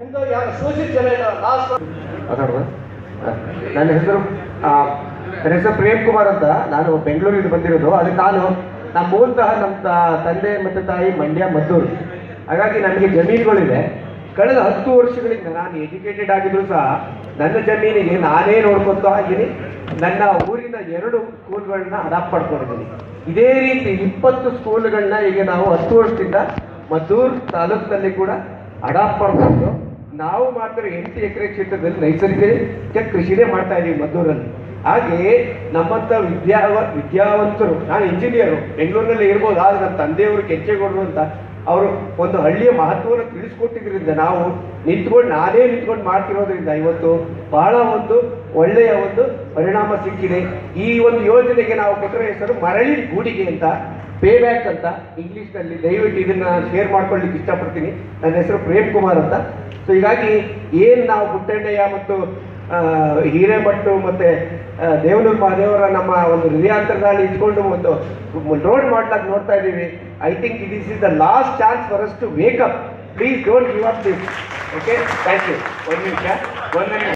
ನನ್ನ ಹೆಸರು ನನ್ನ ಹೆಸರು ಪ್ರೇಮ್ ಕುಮಾರ್ ಅಂತ. ನಾನು ಬೆಂಗಳೂರಿಂದ ಬಂದಿರೋದು. ಅದಕ್ಕೆ ನಾನು ನಮ್ಮ ಮೂಲತಃ ನಮ್ಮ ತಂದೆ ಮತ್ತು ತಾಯಿ ಮಂಡ್ಯ, ಮದ್ದೂರು. ಹಾಗಾಗಿ ನನಗೆ ಜಮೀನುಗಳಿದೆ ಕಳೆದ ಹತ್ತು ವರ್ಷಗಳಿಂದ ನಾನು ಎಜುಕೇಟೆಡ್ ಆಗಿದ್ರು ಸಹ ನನ್ನ ಜಮೀನಿಗೆ ನಾನೇ ನೋಡ್ಕೊತಾ ಇದ್ದೀನಿ. ನನ್ನ ಊರಿನ ಎರಡು ಸ್ಕೂಲ್ಗಳನ್ನ ಅಡಾಪ್ಟ್ ಮಾಡ್ಕೊಂಡಿದ್ದೀನಿ. ಇದೇ ರೀತಿ ಇಪ್ಪತ್ತು ಸ್ಕೂಲ್ಗಳನ್ನ ಈಗ ನಾವು ಹತ್ತು ವರ್ಷದಿಂದ ಮದ್ದೂರು ತಾಲೂಕಿನಲ್ಲಿ ಕೂಡ ಅಡಾಪ್ಟ್ ಮಾಡ್ಕೊಂಡು ನಾವು ಮಾತ್ರ ಎಂಟು ಎಕರೆ ಕ್ಷೇತ್ರದಲ್ಲಿ ನೈಸರ್ಗಿಕ ಕೃಷಿನೇ ಮಾಡ್ತಾ ಇದೀವಿ ಮದ್ದೂರಲ್ಲಿ. ಹಾಗೆಯೇ ನಮ್ಮಂಥ ವಿದ್ಯಾವ ವಿದ್ಯಾವಂತರು, ನಾನು ಇಂಜಿನಿಯರು ಬೆಂಗಳೂರಿನಲ್ಲಿ ಇರ್ಬೋದು, ಆದರೆ ನಮ್ಮ ತಂದೆಯವರು ಕೆಂಚೇಗೌಡರು ಅಂತ ಅವರು ಒಂದು ಹಳ್ಳಿಯ ಮಹತ್ವವನ್ನು ತಿಳಿಸ್ಕೊಟ್ಟಿದ್ರಿಂದ ನಾವು ನಿಂತ್ಕೊಂಡು ನಾನೇ ನಿಂತ್ಕೊಂಡು ಮಾಡ್ತಿರೋದ್ರಿಂದ ಇವತ್ತು ಬಹಳ ಒಂದು ಒಳ್ಳೆಯ ಒಂದು ಪರಿಣಾಮ ಸಿಕ್ಕಿದೆ. ಈ ಒಂದು ಯೋಜನೆಗೆ ನಾವು ಕೊಟ್ಟರೆ ಹೆಸರು ಮರಳಿ ಗೂಡಿಗೆ ಅಂತ ಪೇ ಬ್ಯಾಕ್ ಅಂತ ಇಂಗ್ಲೀಷ್ನಲ್ಲಿ ದಯವಿಟ್ಟು ಇದನ್ನ ನಾನು ಶೇರ್ ಮಾಡ್ಕೊಳ್ಳಿಕ್ಕೆ ಇಷ್ಟಪಡ್ತೀನಿ. ನನ್ನ ಹೆಸರು ಪ್ರೇಮ್ ಕುಮಾರ್ ಅಂತ. ಸೊ ಹೀಗಾಗಿ ಏನು ನಾವು ಪುಟ್ಟಣ್ಣಯ್ಯ ಮತ್ತು ಆ, ಮತ್ತು ದೇವನೂರು ಮಹಾದೇವರ ನಮ್ಮ ಒಂದು ಹೃದಯಾಂತರದಲ್ಲಿ ಇಟ್ಕೊಂಡು ಒಂದು ರೋಡ್ ಮಾಡ್ಲಾಕ್ ನೋಡ್ತಾ ಇದ್ದೀವಿ. I think this is the last chance for us to wake up please don't give up this okay thank you ಒಂದು ನಿಮಿಷ. ಒಂದು ನಿಮಿಷ.